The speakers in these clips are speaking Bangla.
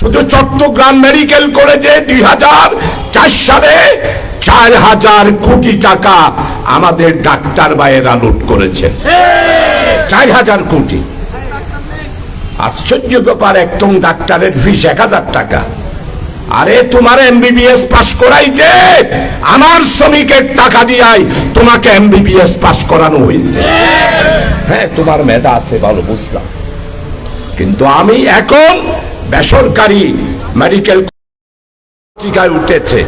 শুধু চট্টগ্রাম মেডিকেল কলেজে দুই হাজার চার সালে চার হাজার কোটি টাকা আমাদের ডাক্তার ভাইয়েরা লুট করেছেন। চার হাজার কোটি। আশ্চর্য ব্যাপার একদম ডাক্তারের ফিস এক হাজার টাকা। আরে, তোমার এমবিবিএস পাস করাইতে আমার শ্রমিকের টাকা দিয়াই তোমাকে এমবিবিএস পাস করানো হয়েছে হ্যাঁ তোমার মেধা আছে, ভালো বুঝলাম। কিন্তু আমি এখন বেসরকারি মেডিকেল পত্রিকায় উঠেছে।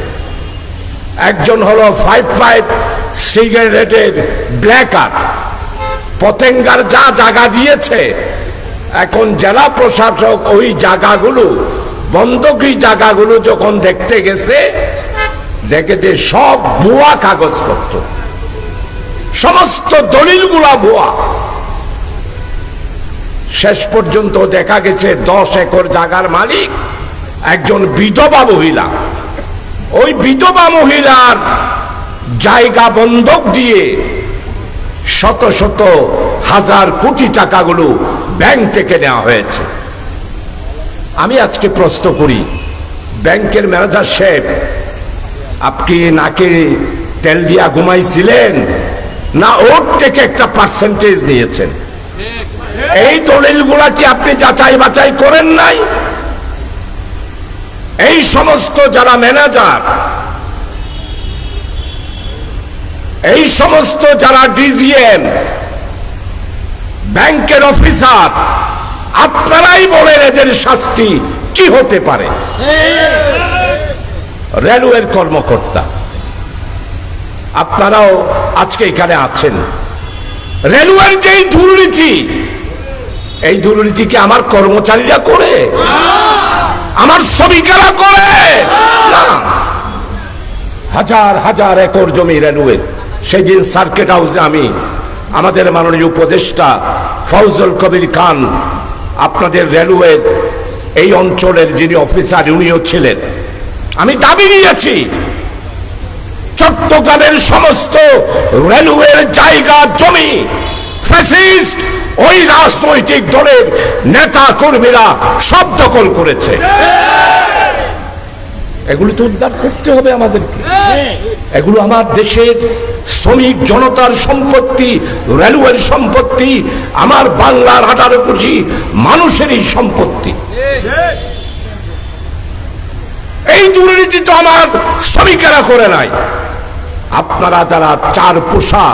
একজন হলো ফাইভ ফাইভ সিগারেটের ব্ল্যাকার পতেঙ্গার যা জায়গা দিয়েছে, এখন জেলা প্রশাসক ওই জায়গাগুলো বন্ধকি জায়গাগুলো যখন দেখতে গেছে দেখেছে সব ভুয়া কাগজপত্র। সমস্ত দলিলগুলা ভুয়া। শেষ পর্যন্ত দেখা গেছে দশ একর জায়গার মালিক, একজন বিধবা মহিলা। ওই বিধবা মহিলার জায়গা বন্ধক দিয়ে শত শত হাজার কোটি টাকাগুলো ব্যাংক থেকে নেওয়া হয়েছে। আমি আজকে প্রশ্ন করি, ব্যাংকের ম্যানেজার সাহেব, আপনি নাকে তেল দিয়া ঘুমাইছিলেন না ওর থেকে একটা পার্সেন্টেজ নিয়েছেন? এই দলিলগুলা কি আপনি যাচাই বাছাই করেন নাই? এই সমস্ত যারা ম্যানেজার, এই সমস্ত যারা ডিজিএম, ব্যাংকের অফিসার, আপনারাই বলেন এদের শাস্তি কি হতে পারে? রেলওয়ের কর্মকর্তা, আপনারাও আজকে এখানে আছেন। রেলওয়ের যেই দুর্নীতি এই দুর্নীতি কি আমার কর্মচারীরা করে? আমার শ্রমিকেরা করে? হাজার হাজার একর জমি রেলওয়ে সেই দিন সার্কিট হাউসে আমি আমাদের মাননীয় উপদেষ্টা ফৌজল কবির খান আপনাদের রেলওয়ে এই অঞ্চলের যিনি অফিসার উনিও ছিলেন। আমি দাবি নিয়েছি, চট্টগ্রামের সমস্ত রেলওয়ের জায়গা, জমি ফ্যাসিস্ট ওই রাজনৈতিক দলের নেতা কর্মীরা সব দখল করেছে। এগুলি তো উদ্ধার করতে হবে আমাদেরকে। এগুলো আমার দেশের শ্রমিক জনতার সম্পত্তি, রেলওয়ের সম্পত্তি, আমার বাংলার আঠারো কোটি মানুষেরই সম্পত্তি। এই দুর্নীতি তো আমার শ্রমিকেরা করে নাই। আপনারা যারা চার পোষা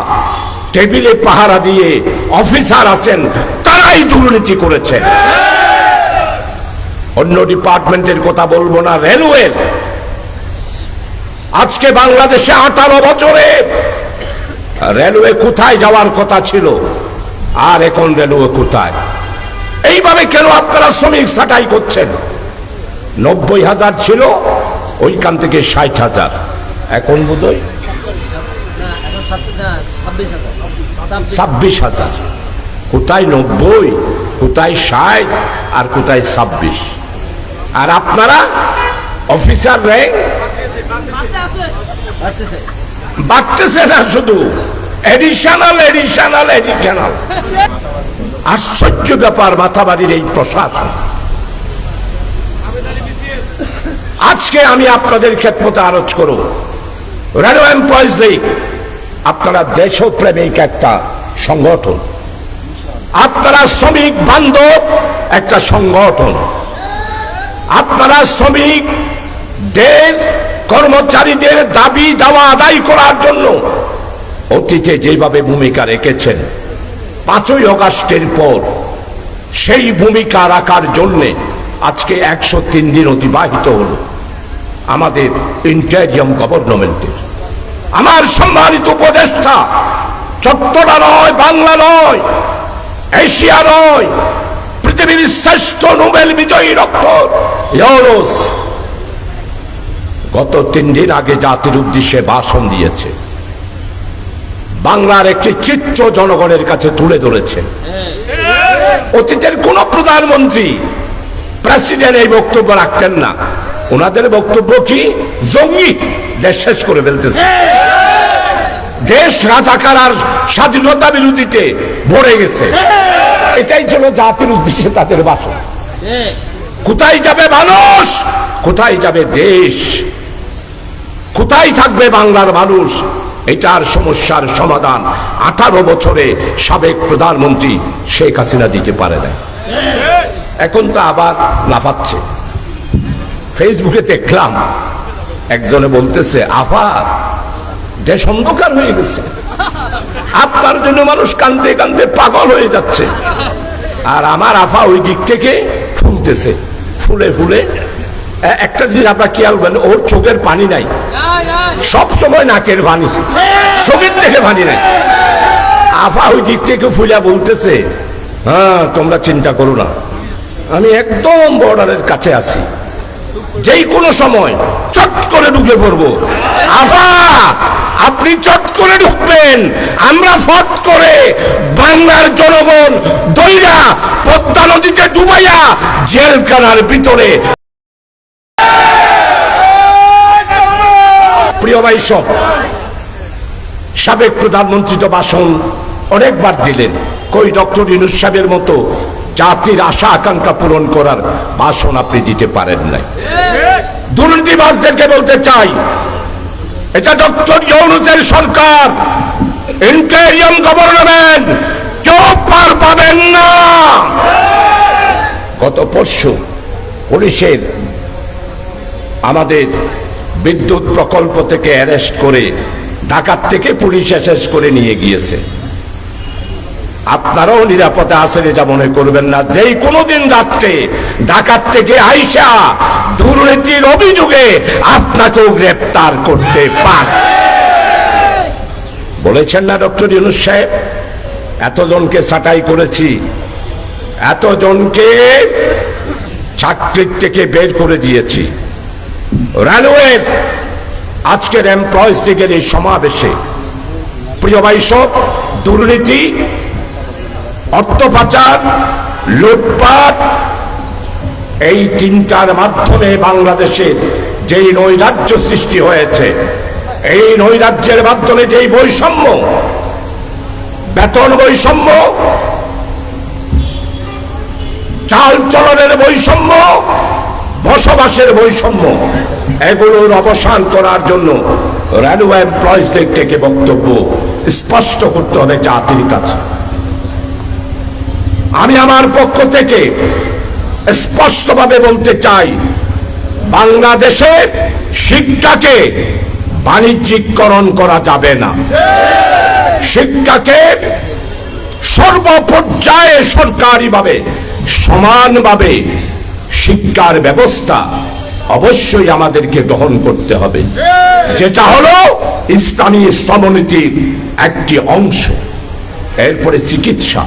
টেবিলে পাহারা দিয়ে অফিসার আছেন তারাই দুর্নীতি করেছেন অন্য ডিপার্টমেন্টের কথা বলব না রেলওয়ের আজকে বাংলাদেশে আঠারো বছরে রেলওয়ে কোথায় যাওয়ার কথা ছিল? আর এখন রেলওয়ে কোথায়? এইভাবে কেন আপনারা শ্রমিক ছাঁটাই করছেন? নব্বই হাজার ছিল ওইখান থেকে ষাট হাজার। এখন সাত- না, ছাব্বিশ হাজার। কোথায় নব্বই, কোথায় ষাট, আর কোথায় ছাব্বিশ। আর আপনারা অফিসার র্যাঙ্ক বাড়তেছে। না শুধু। এডিশনাল এডিশনাল এডিশনাল আশ্চর্য ব্যাপার, মাথাবাড়ির এই প্রশাসন। আজকে আমি আপনাদের ক্ষেত্রে আরোচ করব। রেলো এমপ্লয়িজ লীগ আপনারা দেশপ্রেমিক একটা সংগঠন। আপনারা শ্রমিক বান্ধব একটা সংগঠন। আপনারা শ্রমিকদের কর্মচারীদের দাবি দাওয়া আদায় করার জন্য অতীতে যেভাবে ভূমিকা রেখেছেন, পাঁচই অগাস্টের পর সেই ভূমিকা রাখার জন্যে আজকে একশো তিন দিন অতিবাহিত হলো আমাদের ইন্টারিয়াম গভর্নমেন্টের। আমার সম্মানিত উপদেষ্টা চট্টলা নয়, বাংলা নয়, এশিয়া নয়, পৃথিবীর শ্রেষ্ঠ নোবেল বিজয়ী ডক্টর গত তিন দিন আগে জাতির উদ্দেশ্যে ভাষণ দিয়েছে। বাংলার একটি চিত্র জনগণের কাছে তুলে ধরেছে। অতীতের কোন প্রধানমন্ত্রী, প্রেসিডেন্ট এই বক্তব্য রাখতেন না। ওনাদের বক্তব্য কি? জঙ্গি। দেশ শেষ করে ফেলতেছে। দেশ রাজাকার আর স্বাধীনতা বিরোধীতে ভরে গেছে। এটাই ছিল জাতির উদ্দেশ্যে তাদের হ্যাঁ কোথায় যাবে মানুষ? কোথায় যাবে দেশ? কোথায় থাকবে বাংলার মানুষ? এটার সমস্যার সমাধান আঠারো বছরে সাবেক প্রধানমন্ত্রী শেখ হাসিনা দিতে পারে না এখন তো আবার লাফাচ্ছে। ফেসবুকে দেখলাম, একজনে বলতেছে, আফা দেশ অন্ধকার হয়ে গেছে। আপনার জন্য মানুষ কান্দতে কান্দতে পাগল হয়ে যাচ্ছে। আর আমার আফা ওই দিক থেকে ফুলতেছে। ফুলে ফুলে একটা জিনিস আপনার খেয়াল করেন, ওর চোখের পানি নাই। সব সময় নাকের পানি। চোখের থেকে পানি নাই। আফা ওই দিক থেকে ফুলা বলতেছে হ্যাঁ তোমরা চিন্তা করো না। আমি একদম বর্ডারের কাছে আছি। যেই কোনো সময় চট করে ঢুকে পড়ব। আফা আপনি চট করে ঢুকবেন। আমরা ফট করে বাংলার জনগণ দইরা পদ্মা নদীতে ডুবাইয়া জেলখানার ভিতরে। প্রিয় ভাই সব, সাবেক প্রধানমন্ত্রী তো ভাষণ অনেকবার দিলেন। কই ডক্টর ইনুস সাহেবের মতো জাতির আশা আকাঙ্ক্ষা পূরণ করার ভাষণ আপনি দিতে পারেন নাই। দুর্নীতিবাসদেরকে বলতে চাই এটা ডক্টর ইউনুসের সরকার। ইন্টেরিয়াম গভর্নমেন্ট চোখ পার পাবেন না। গত পরশু পুলিশের আমাদের বিদ্যুৎ প্রকল্প থেকে অ্যারেস্ট করে ঢাকার থেকে পুলিশ অ্যাসেস করে নিয়ে গিয়েছে। আপনারাও নিরাপদে আছেন এটা মনে করবেন না। যেই কোনো দিন রাত্রে ঢাকার থেকে আইসা দুর্নীতির অভিযোগে আপনাকেও গ্রেপ্তার করতে পারে। বলেছেন না ডক্টর ইউনুস সাহেব? এতজনকে ছাঁটাই করেছি। এতজনকে চাকরির থেকে বের করে দিয়েছি। রেলওয়ের আজকের এমপ্লয়িজ লীগের এই সমাবেশে। প্রিয় সব, দুর্নীতি অর্থ পাচার লুটপাট, এই তিনটার মাধ্যমে বাংলাদেশের যেই নৈরাজ্য সৃষ্টি হয়েছে, এই নৈরাজ্যের মাধ্যমে যেই বৈষম্য, বেতন বৈষম্য, চাল চলনের বৈষম্য, বসবাসের বৈষম্য, এগুলোর অবসান করার জন্য রেলওয়ে এমপ্লয়িজ লীগ থেকে বক্তব্য স্পষ্ট করতে হবে জাতির কাছে। আমি আমার পক্ষ থেকে স্পষ্টভাবে বলতে চাই, বাংলাদেশে শিক্ষাকে বাণিজ্যিকরণ করা যাবে না। শিক্ষাকে সর্বপর্যায়ে সরকারিভাবে, সমানভাবে শিক্ষার ব্যবস্থা অবশ্যই আমাদেরকে গ্রহণ করতে হবে। যেটা হলো ইসলামী শ্রমনীতির একটি অংশ, এরপরে চিকিৎসা।